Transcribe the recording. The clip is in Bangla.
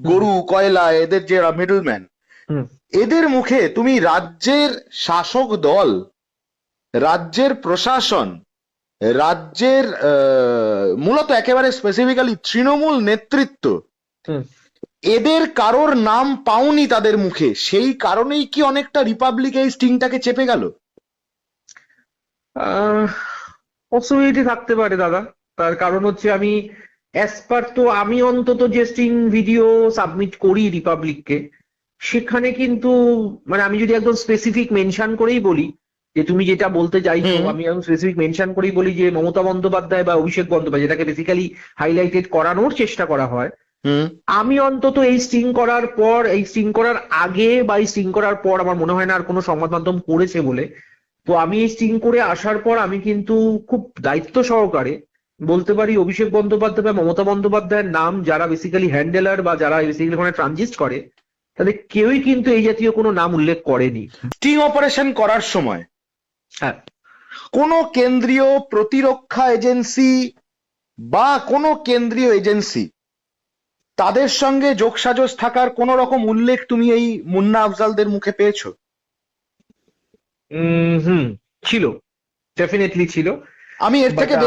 গরু কয়লা এদের যে মিডলম্যান এদের মুখে তুমি রাজ্যের শাসক দল রাজ্যের প্রশাসন রাজ্যের মূলত একেবারে স্পেসিফিক্যালি তৃণমূল নেতৃত্ব এদের কারোর নাম পাওনি তাদের মুখে সেই কারণেই কি অনেকটা রিপাবলিক এই স্টিংটাকে চেপে গেল? পসিবিলিটি থাকতে পারে দাদা। তার কারণ হচ্ছে আমি অ্যাজ পার তো আমি অন্তত যে স্ট্রিং ভিডিও সাবমিট করি রিপাবলিককে সেখানে কিন্তু মানে আমি যদি একদম স্পেসিফিক মেনশন করেই বলি যে তুমি যেটা বলতে চাইছো। আমি একদম স্পেসিফিক মেনশন করেই বলি যে মমতা বন্দ্যোপাধ্যায় বা অভিষেক বন্দ্যোপাধ্যায় যেটাকে বেসিক্যালি হাইলাইটেড করানোর চেষ্টা করা হয়। আমি অন্তত এই স্ট্রিং করার পর এই স্ট্রিং করার আগে বা এই স্ট্রিং করার পর আমার মনে হয় না আর কোনো সংবাদ মাধ্যম করেছে বলে। তো আমি এই স্ট্রিং করে আসার পর আমি কিন্তু খুব দায়িত্ব সহকারে বলতে পারি অভিষেক বন্দ্যোপাধ্যায় বা মমতা বন্দ্যোপাধ্যায়ের নাম যারা বেসিক্যালি হ্যান্ডেলার বা যারা বেসিক্যালি ওখানে ট্রানজিস্ট করে তাদের কেউই কিন্তু এই জাতীয় কোনো নাম উল্লেখ করেনি। স্টিং অপারেশন করার সময় হ্যাঁ। কোনো কেন্দ্রীয় প্রতিরক্ষা এজেন্সি বা কোনো কেন্দ্রীয় এজেন্সি তাদের সঙ্গে যোগসাজশ থাকার কোন রকম উল্লেখ তুমি এই মুন্না আফজালদের মুখে পেয়েছ? হুম ছিল। ডেফিনেটলি ছিল। আমি এর থেকে uh,